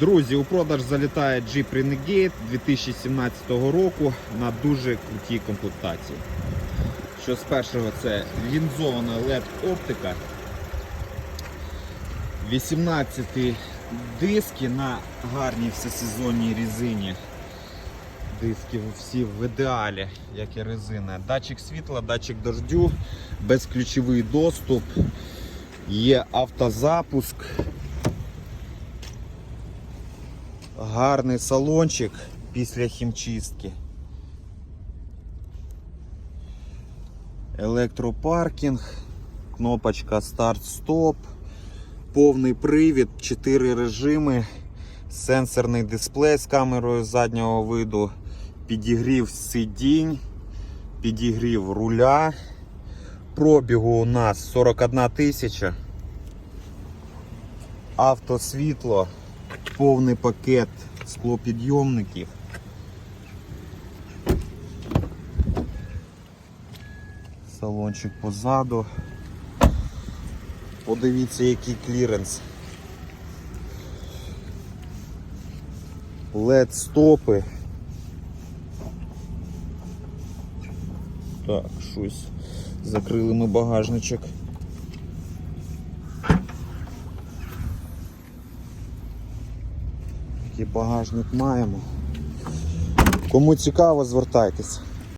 Друзі, у продаж залітає Jeep Renegade 2017 року на дуже крутій комплектації. Що з першого це лінзована LED-оптика. 18 диски на гарній всесезонній резині. Диски всі в ідеалі, як і резина. Датчик світла, датчик дождю, безключовий доступ, є автозапуск. Гарний салончик після хімчистки. Електропаркінг, кнопочка старт-стоп, повний привід, 4 режими, сенсорний дисплей з камерою заднього виду, підігрів сидінь, підігрів руля. Пробігу у нас 41 тисяча. Автосвітло, повний пакет склопідйомників. Салончик позаду. Подивіться, який кліренс. LED стопи. Так, щось. Закрили ми багажничок. Такий багажник маємо. Кому цікаво, звертайтеся.